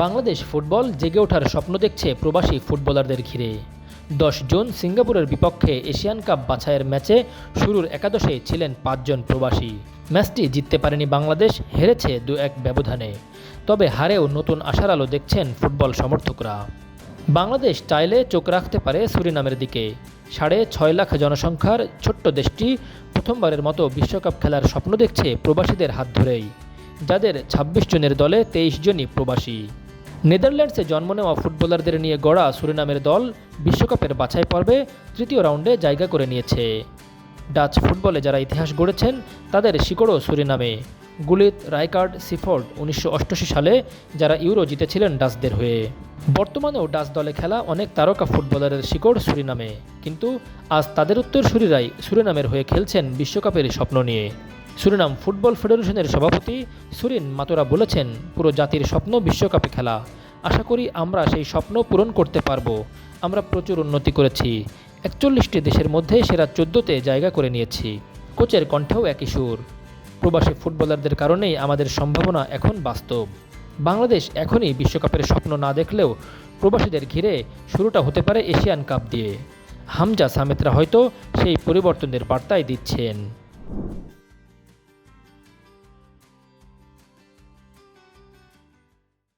Bangladesh football জেগে ওঠার স্বপ্ন দেখছে প্রবাসী ফুটবলারদের ঘিরে। দশ জুন সিঙ্গাপুরের বিপক্ষে এশিয়ান কাপ বাছাইয়ের ম্যাচে শুরুর একাদশে ছিলেন পাঁচজন প্রবাসী। ম্যাচটি জিততে পারেনি বাংলাদেশ, হেরেছে দু এক ব্যবধানে। তবে হারেও নতুন আশার আলো দেখছেন ফুটবল সমর্থকরা। বাংলাদেশ চাইলে চোখ রাখতে পারে সুরিনামের দিকে। সাড়ে ছয় লাখ জনসংখ্যার ছোট্ট দেশটি প্রথমবারের মতো বিশ্বকাপ খেলার স্বপ্ন দেখছে প্রবাসীদের হাত ধরেই। যাদের ২৬ জনের দলে তেইশ জনই প্রবাসী। নেদারল্যান্ডসে জন্ম নেওয়া ফুটবলারদের নিয়ে গড়া সুরিনামের দল বিশ্বকাপের বাছাই পর্বে তৃতীয় রাউন্ডে জায়গা করে নিয়েছে। ডাচ ফুটবলে যারা ইতিহাস গড়েছেন, তাদের শিকড়ও সুরিনামে। গুলিত রাইকার্ড সিফোর্ড উনিশশো সালে, যারা ইউরো জিতেছিলেন ডাচদের হয়ে। বর্তমানেও ডাচ দলে খেলা অনেক তারকা ফুটবলারের শিকড় সুরিনামে। কিন্তু আজ তাদের উত্তরসূরিরাই সুরিনামের হয়ে খেলছেন বিশ্বকাপের স্বপ্ন নিয়ে। সুরিনাম ফুটবল ফেডারেশনের সভাপতি সুরিন মাতোরা বলেছেন, পুরো জাতির স্বপ্ন বিশ্বকাপে খেলা। আশা করি আমরা সেই স্বপ্ন পূরণ করতে পারব। আমরা প্রচুর উন্নতি করেছি। একচল্লিশটি দেশের মধ্যে সেরা চোদ্দোতে জায়গা করে নিয়েছি। কোচের কণ্ঠেও একই সুর। প্রবাসী ফুটবলারদের কারণেই আমাদের সম্ভাবনা এখন বাস্তব। বাংলাদেশ এখনই বিশ্বকাপের স্বপ্ন না দেখলেও প্রবাসীদের ঘিরে শুরুটা হতে পারে এশিয়ান কাপ দিয়ে। হামজা সামেতরা হয়তো সেই পরিবর্তনের বার্তায় দিচ্ছেন।